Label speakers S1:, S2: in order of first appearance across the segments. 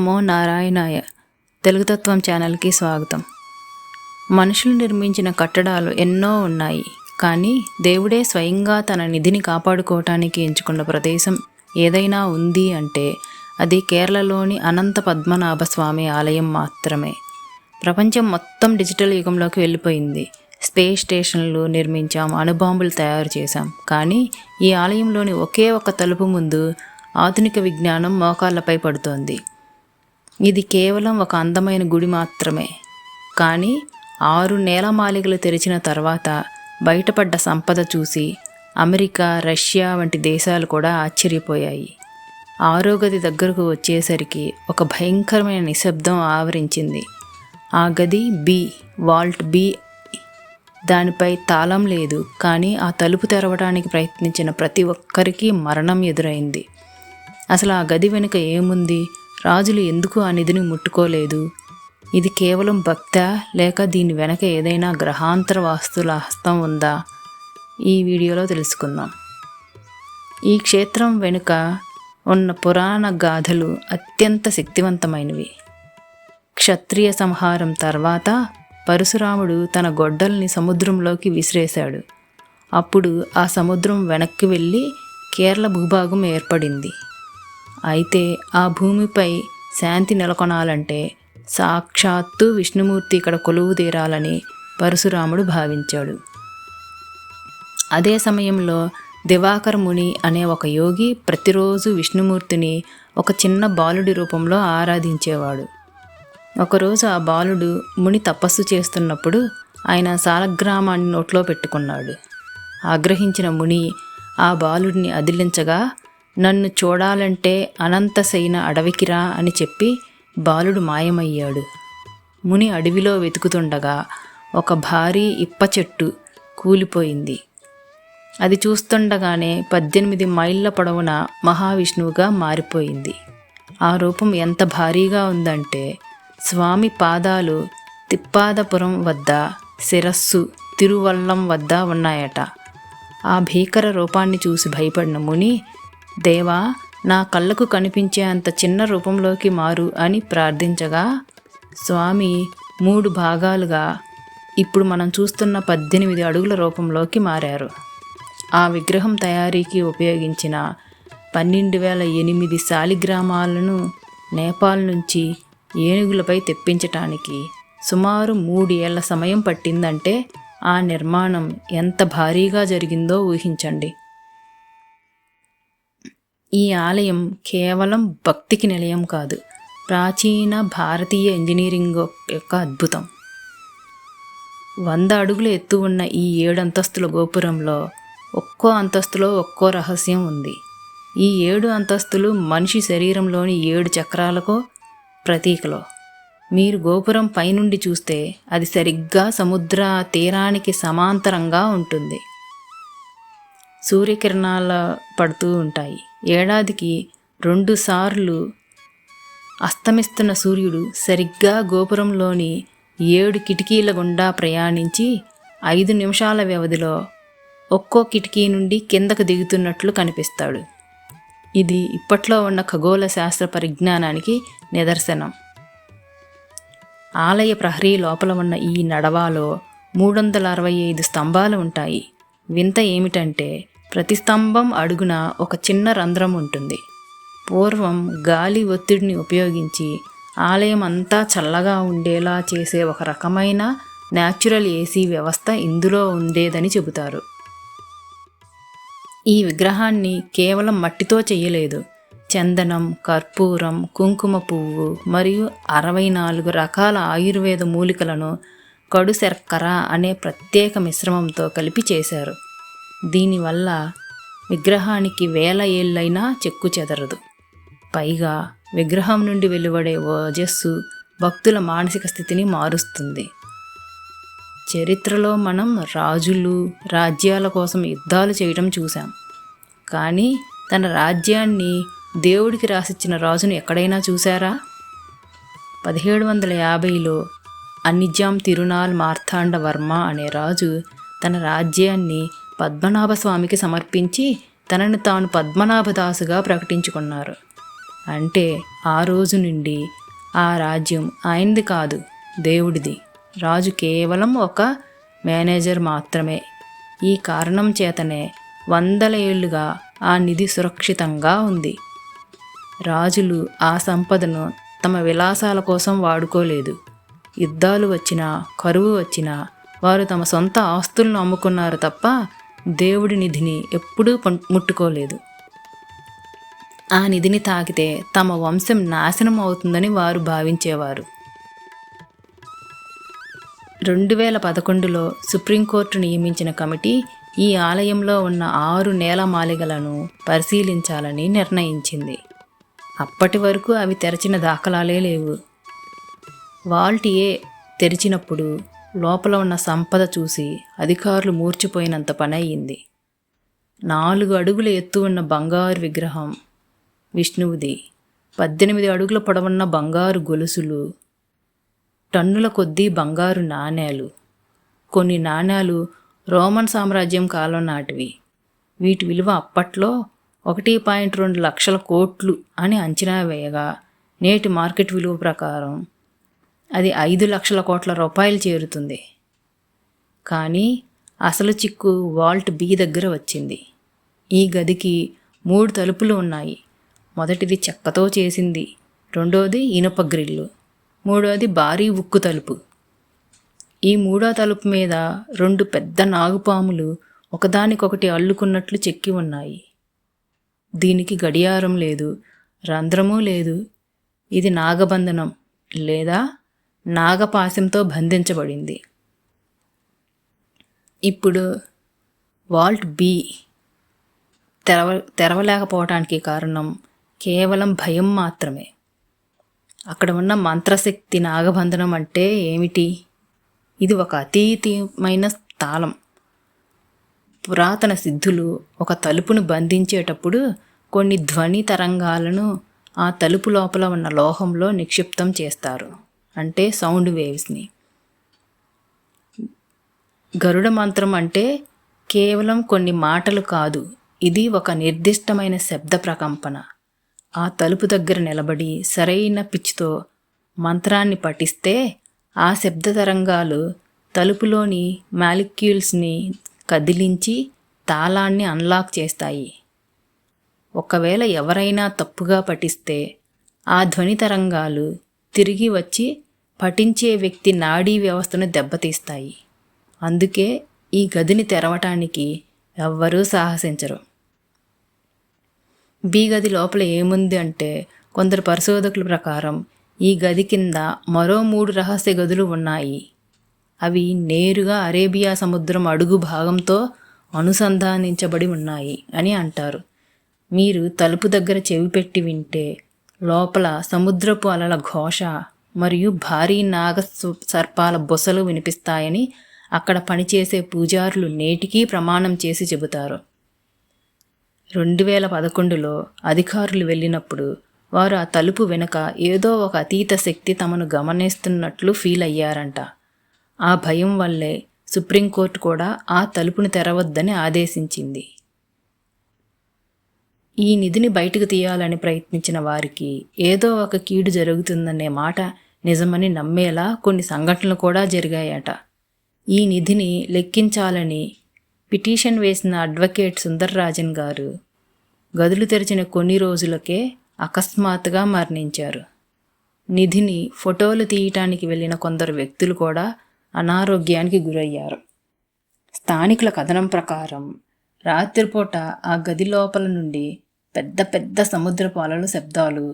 S1: నమో నారాయణాయ తెలుగుతత్వం ఛానల్కి స్వాగతం. మనుషులు నిర్మించిన కట్టడాలు ఎన్నో ఉన్నాయి. కానీ దేవుడే స్వయంగా తన నిధిని కాపాడుకోవటానికి ఎంచుకున్న ప్రదేశం ఏదైనా ఉంది అంటే అది కేరళలోని అనంత పద్మనాభ స్వామి ఆలయం మాత్రమే. ప్రపంచం మొత్తం డిజిటల్ యుగంలోకి వెళ్ళిపోయింది. స్పేస్ స్టేషన్లు నిర్మించాం అణుబాంబులు తయారు చేశాం. కానీ ఈ ఆలయంలోని ఒకే ఒక తలుపు ముందు ఆధునిక విజ్ఞానం మోకాళ్ళపై పడుతోంది. ఇది కేవలం ఒక అందమైన గుడి మాత్రమే. కానీ ఆరు నేలమాలికలు తెరిచిన తర్వాత బయటపడ్డ సంపద చూసి అమెరికా రష్యా వంటి దేశాలు కూడా ఆశ్చర్యపోయాయి. ఆరో గది దగ్గరకు వచ్చేసరికి ఒక భయంకరమైన నిశ్శబ్దం ఆవరించింది. ఆ గది బి వాల్ట్ బి దానిపై తాళం లేదు కానీ ఆ తలుపు తెరవడానికి ప్రయత్నించిన ప్రతి ఒక్కరికి మరణం ఎదురైంది. అసలు ఆ గది వెనుక ఏముంది? రాజులు ఎందుకు ఆ నిధిని ముట్టుకోలేదు? ఇది కేవలం భక్త లేక దీని వెనక ఏదైనా గ్రహాంతర వాస్తుల హస్తం ఉందా? ఈ వీడియోలో తెలుసుకుందాం. ఈ క్షేత్రం వెనుక ఉన్న పురాణ గాథలు అత్యంత శక్తివంతమైనవి. క్షత్రియ సంహారం తర్వాత పరశురాముడు తన గొడ్డల్ని సముద్రంలోకి విసిరేశాడు. అప్పుడు ఆ సముద్రం వెనక్కి వెళ్ళి కేరళ భూభాగం ఏర్పడింది. అయితే ఆ భూమిపై శాంతి నెలకొనాలంటే సాక్షాత్తు విష్ణుమూర్తి ఇక్కడ కొలువు తీరాలని పరశురాముడు భావించాడు. అదే సమయంలో దివాకర్ ముని అనే ఒక యోగి ప్రతిరోజు విష్ణుమూర్తిని ఒక చిన్న బాలుడి రూపంలో ఆరాధించేవాడు. ఒకరోజు ఆ బాలుడు ముని తపస్సు చేస్తున్నప్పుడు ఆయన సాలగ్రామాన్ని నోట్లో పెట్టుకున్నాడు. ఆగ్రహించిన ముని ఆ బాలుడిని అదిలించగా నన్ను చూడాలంటే అనంతశైన అడవికిరా అని చెప్పి బాలుడు మాయమయ్యాడు. ముని అడవిలో వెతుకుతుండగా ఒక భారీ ఇప్ప చెట్టు కూలిపోయింది. అది చూస్తుండగానే పద్దెనిమిది మైళ్ళ పొడవున మహావిష్ణువుగా మారిపోయింది. ఆ రూపం ఎంత భారీగా ఉందంటే స్వామి పాదాలు తిప్పాదపురం వద్ద శిరస్సు తిరువల్లం వద్ద ఉన్నాయట. ఆ భీకర రూపాన్ని చూసి భయపడిన ముని దేవా నా కళ్ళకు కనిపించే అంత చిన్న రూపంలోకి మారు అని ప్రార్థించగా స్వామి మూడు భాగాలుగా ఇప్పుడు మనం చూస్తున్న పద్దెనిమిది అడుగుల రూపంలోకి మారారు. ఆ విగ్రహం తయారీకి ఉపయోగించిన పన్నెండు వేల ఎనిమిది శాలిగ్రామాలను నేపాల్ నుంచి ఏనుగులపై తెప్పించటానికి సుమారు మూడు ఏళ్ళ సమయం పట్టిందంటే ఆ నిర్మాణం ఎంత భారీగా జరిగిందో ఊహించండి. ఈ ఆలయం కేవలం భక్తికి నిలయం కాదు. ప్రాచీన భారతీయ ఇంజనీరింగ్ యొక్క అద్భుతం. వంద అడుగుల ఎత్తు ఉన్న ఈ ఏడు అంతస్తుల గోపురంలో ఒక్కో అంతస్తులో ఒక్కో రహస్యం ఉంది. ఈ ఏడు అంతస్తులు మనిషి శరీరంలోని ఏడు చక్రాలకు ప్రతీకలో. మీరు గోపురం పైనుండి చూస్తే అది సరిగ్గా సముద్ర తీరానికి సమాంతరంగా ఉంటుంది. సూర్యకిరణాల పడుతూ ఉంటాయి. ఏడాదికి రెండు సార్లు అస్తమిస్తున్న సూర్యుడు సరిగ్గా గోపురంలోని ఏడు కిటికీల గుండా ప్రయాణించి ఐదు నిమిషాల వ్యవధిలో ఒక్కో కిటికీ నుండి కిందకు దిగుతున్నట్లు కనిపిస్తాడు. ఇది ఇప్పట్లో ఉన్న ఖగోళ శాస్త్ర పరిజ్ఞానానికి నిదర్శనం. ఆలయ ప్రహరీ లోపల ఉన్న ఈ నడవాలో మూడు వందల అరవై ఐదు స్తంభాలు ఉంటాయి. వింత ఏమిటంటే ప్రతి స్తంభం అడుగున ఒక చిన్న రంధ్రం ఉంటుంది. పూర్వం గాలి ఒత్తిడిని ఉపయోగించి ఆలయం అంతా చల్లగా ఉండేలా చేసే ఒక రకమైన న్యాచురల్ ఏసీ వ్యవస్థ ఇందులో ఉండేదని చెబుతారు. ఈ విగ్రహాన్ని కేవలం మట్టితో చేయలేదు చందనం కర్పూరం కుంకుమ పువ్వు మరియు అరవై నాలుగు రకాల ఆయుర్వేద మూలికలను కడు శర్కర అనే ప్రత్యేక మిశ్రమంతో కలిపి చేశారు. దీనివల్ల విగ్రహానికి వేల ఏళ్ళైనా చెక్కు చెదరదు. పైగా విగ్రహం నుండి వెలువడే ఓజస్సు భక్తుల మానసిక స్థితిని మారుస్తుంది. చరిత్రలో మనం రాజులు రాజ్యాల కోసం యుద్ధాలు చేయడం చూసాం కానీ తన రాజ్యాన్ని దేవుడికి రాసిచ్చిన రాజును ఎక్కడైనా చూసారా పదిహేడు వందల యాభైలో అన్నిజాం తిరునాల్ మార్తాండ వర్మ అనే రాజు తన రాజ్యాన్ని పద్మనాభ స్వామికి సమర్పించి తనను తాను పద్మనాభదాసుగా ప్రకటించుకున్నారు. అంటే ఆ రోజు నుండి ఆ రాజ్యం ఆయనది కాదు దేవుడిది. రాజు కేవలం ఒక మేనేజర్ మాత్రమే. ఈ కారణం చేతనే వందల ఏళ్ళుగా ఆ నిధి సురక్షితంగా ఉంది. రాజులు ఆ సంపదను తమ విలాసాల కోసం వాడుకోలేదు. యుద్ధాలు వచ్చినా కరువు వచ్చినా వారు తమ సొంత ఆస్తులను అమ్ముకున్నారు తప్ప దేవుడి నిధిని ఎప్పుడూ ముట్టుకోలేదు. ఆ నిధిని తాకితే తమ వంశం నాశనం అవుతుందని వారు భావించేవారు. రెండు వేల పదకొండులో సుప్రీంకోర్టు నియమించిన కమిటీ ఈ ఆలయంలో ఉన్న ఆరు నేల మాలిగలను పరిశీలించాలని నిర్ణయించింది. అప్పటి వరకు అవి తెరచిన దాఖలాలే లేవు. వాల్ట్ ఏ తెరిచినప్పుడు లోపల ఉన్న సంపద చూసి అధికారులు మూర్చిపోయినంత పని అయ్యింది. నాలుగు అడుగుల ఎత్తు ఉన్న బంగారు విగ్రహం విష్ణువుది పద్దెనిమిది అడుగుల పొడవున్న బంగారు గొలుసులు టన్నుల కొద్దీ బంగారు నాణేలు. కొన్ని నాణేలు రోమన్ సామ్రాజ్యం కాలం నాటివి. వీటి విలువ అప్పట్లో ఒకటి పాయింట్ రెండు లక్షల కోట్లు అని అంచనా వేయగా నేటి మార్కెట్ విలువ ప్రకారం అది ఐదు లక్షల కోట్ల రూపాయలు చేరుతుంది. కానీ అసలు చిక్కు వాల్ట్ బి దగ్గర వచ్చింది. ఈ గదికి మూడు తలుపులు ఉన్నాయి. మొదటిది చెక్కతో చేసింది రెండోది ఇనుప గ్రిల్లు మూడోది భారీ ఉక్కు తలుపు. ఈ మూడో తలుపు మీద రెండు పెద్ద నాగుపాములు ఒకదానికొకటి అల్లుకున్నట్లు చెక్కి ఉన్నాయి. దీనికి గడియారం లేదు రంధ్రము లేదు. ఇది నాగబంధనం లేదా నాగపాశంతో బంధించబడింది. ఇప్పుడు వాల్ట్ బి తెరవ తెరవలేకపోవటానికి కారణం కేవలం భయం మాత్రమే. అక్కడ ఉన్న మంత్రశక్తి నాగబంధనం అంటే ఏమిటి? ఇది ఒక అతీతమైన తాళం పురాతన సిద్ధులు ఒక తలుపును బంధించేటప్పుడు కొన్ని ధ్వని తరంగాలను ఆ తలుపు లోపల ఉన్న లోహంలో నిక్షిప్తం చేస్తారు. అంటే సౌండ్ వేవ్స్ని గరుడ మంత్రం అంటే కేవలం కొన్ని మాటలు కాదు ఇది ఒక నిర్దిష్టమైన శబ్ద ప్రకంపన. ఆ తలుపు దగ్గర నిలబడి సరైన పిచ్చితో మంత్రాన్ని పఠిస్తే ఆ శబ్ద తరంగాలు తలుపులోని మాలిక్యూల్స్ని కదిలించి తాళాన్ని అన్లాక్ చేస్తాయి. ఒకవేళ ఎవరైనా తప్పుగా పఠిస్తే ఆ ధ్వని తరంగాలు తిరిగి వచ్చి పఠించే వ్యక్తి నాడీ వ్యవస్థను దెబ్బతీస్తాయి. అందుకే ఈ గదిని తెరవటానికి ఎవ్వరూ సాహసించరు. బి గది లోపల ఏముంది అంటే కొందరు పరిశోధకుల ప్రకారం ఈ గది కింద మరో మూడు రహస్య గదులు ఉన్నాయి. అవి నేరుగా అరేబియా సముద్రం అడుగు భాగంతో అనుసంధానించబడి ఉన్నాయి అని అంటారు. మీరు తలుపు దగ్గర చెవి పెట్టి వింటే లోపల సముద్రపు అలల ఘోష మరియు భారీ నాగ సు- సర్పాల బొసలు వినిపిస్తాయని అక్కడ పనిచేసే పూజారులు నేటికీ ప్రమాణం చేసి చెబుతారు. రెండు వేల పదకొండులో అధికారులు వెళ్ళినప్పుడు వారు ఆ తలుపు వెనుక ఏదో ఒక అతీత శక్తి తమను గమనిస్తున్నట్లు ఫీల్ అయ్యారంట. ఆ భయం వల్లే సుప్రీంకోర్టు కూడా ఆ తలుపును తెరవద్దని ఆదేశించింది. ఈ నిధిని బయటకు తీయాలని ప్రయత్నించిన వారికి ఏదో ఒక కీడు జరుగుతుందనే మాట నిజమని నమ్మేలా కొన్ని సంఘటనలు కూడా జరిగాయట. ఈ నిధిని లెక్కించాలని పిటిషన్ వేసిన అడ్వకేట్ సుందర్రాజన్ గారు గదులు తెరిచిన కొన్ని రోజులకే అకస్మాత్తుగా మరణించారు. నిధిని ఫోటోలు తీయటానికి వెళ్ళిన కొందరు వ్యక్తులు కూడా అనారోగ్యానికి గురయ్యారు. స్థానికుల కథనం ప్రకారం రాత్రిపూట ఆ గది లోపల నుండి పెద్ద పెద్ద సముద్రపు అలలు శబ్దాలు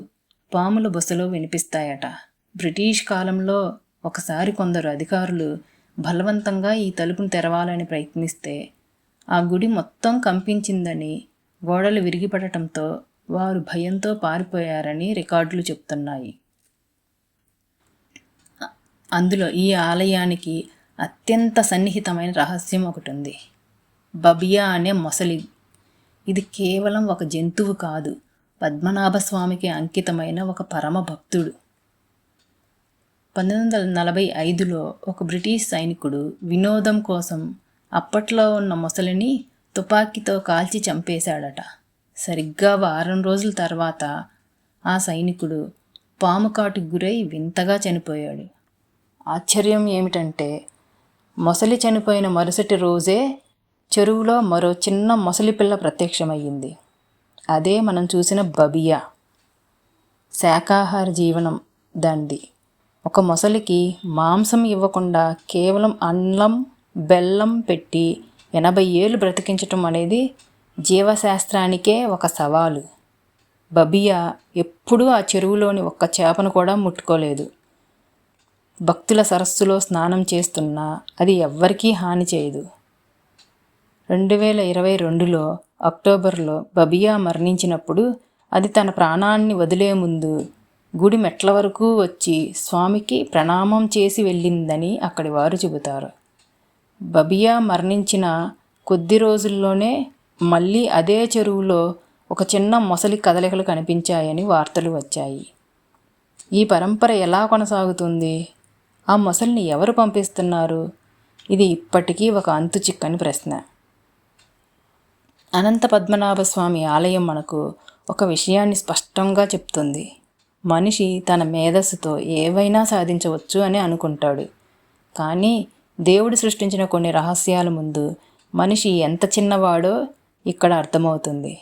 S1: పాముల బుసలో వినిపిస్తాయట. బ్రిటిష్ కాలంలో ఒకసారి కొందరు అధికారులు బలవంతంగా ఈ తలుపును తెరవాలని ప్రయత్నిస్తే ఆ గుడి మొత్తం కంపించిందని గోడలు విరిగిపడటంతో వారు భయంతో పారిపోయారని రికార్డులు చెప్తున్నాయి. అందులో ఈ ఆలయానికి అత్యంత సన్నిహితమైన రహస్యం ఒకటి ఉంది బబియా అనే మొసలి. ఇది కేవలం ఒక జంతువు కాదు పద్మనాభ స్వామికి అంకితమైన ఒక పరమ భక్తుడు. పంతొమ్మిది వందల నలభై ఐదులో ఒక బ్రిటిష్ సైనికుడు వినోదం కోసం అప్పట్లో ఉన్న మొసలిని తుపాకీతో కాల్చి చంపేశాడట. సరిగ్గా వారం రోజుల తర్వాత ఆ సైనికుడు పాము కాటుకు గురై వింతగా చనిపోయాడు. ఆశ్చర్యం ఏమిటంటే మొసలి చనిపోయిన మరుసటి రోజే చెరువులో మరో చిన్న మొసలి పిల్ల ప్రత్యక్షమయ్యింది. అదే మనం చూసిన బబియా. శాకాహార జీవనం దాంది ఒక మొసలికి మాంసం ఇవ్వకుండా కేవలం అన్నం బెల్లం పెట్టి ఎనభై ఏళ్ళు బ్రతికించటం అనేది జీవశాస్త్రానికే ఒక సవాలు. బబియా ఎప్పుడూ ఆ చెరువులోని ఒక్క చేపను కూడా ముట్టుకోలేదు. భక్తుల సరస్సులో స్నానం చేస్తున్నా అది ఎవ్వరికీ హాని చేయదు. రెండు వేల ఇరవై రెండులో అక్టోబర్లో బబియా మరణించినప్పుడు అది తన ప్రాణాన్ని వదిలే ముందు గుడి మెట్ల వరకు వచ్చి స్వామికి ప్రణామం చేసి వెళ్ళిందని అక్కడి వారు చెబుతారు. బబియా మరణించిన కొద్ది రోజుల్లోనే మళ్ళీ అదే చెరువులో ఒక చిన్న మొసలి కదలికలు కనిపించాయని వార్తలు వచ్చాయి. ఈ పరంపర ఎలా కొనసాగుతుంది? ఆ మొసలిని ఎవరు పంపిస్తున్నారు? ఇది ఇప్పటికీ ఒక అంతు చిక్కని ప్రశ్న. అనంత పద్మనాభ స్వామి ఆలయం మనకు ఒక విషయాన్ని స్పష్టంగా చెప్తుంది. మనిషి తన మేధస్సుతో ఏవైనా సాధించవచ్చు అని అనుకుంటాడు. కానీ దేవుడు సృష్టించిన కొన్ని రహస్యాల ముందు మనిషి ఎంత చిన్నవాడో ఇక్కడ అర్థమవుతుంది.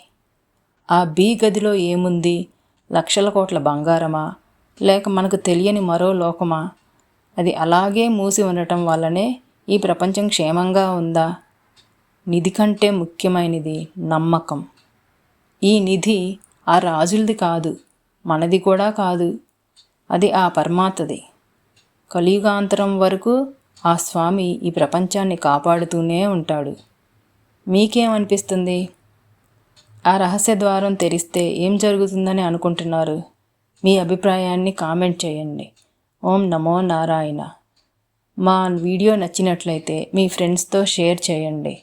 S1: ఆ బీ గదిలో ఏముంది? లక్షల కోట్ల బంగారమా? లేక మనకు తెలియని మరో లోకమా? అది అలాగే మూసి ఉండటం వల్లనే ఈ ప్రపంచం క్షేమంగా ఉందా? నిధి కంటే ముఖ్యమైనది నమ్మకం. ఈ నిధి ఆ రాజులది కాదు మనది కూడా కాదు. అది ఆ పరమాత్మది కలియుగాంతరం వరకు ఆ స్వామి ఈ ప్రపంచాన్ని కాపాడుతూనే ఉంటాడు. మీకేమనిపిస్తుంది? ఆ రహస్య ద్వారం తెరిస్తే ఏం జరుగుతుందని అనుకుంటున్నారు? మీ అభిప్రాయాన్ని కామెంట్ చేయండి. ఓం నమో నారాయణ. మా వీడియో నచ్చినట్లయితే మీ ఫ్రెండ్స్తో షేర్ చేయండి.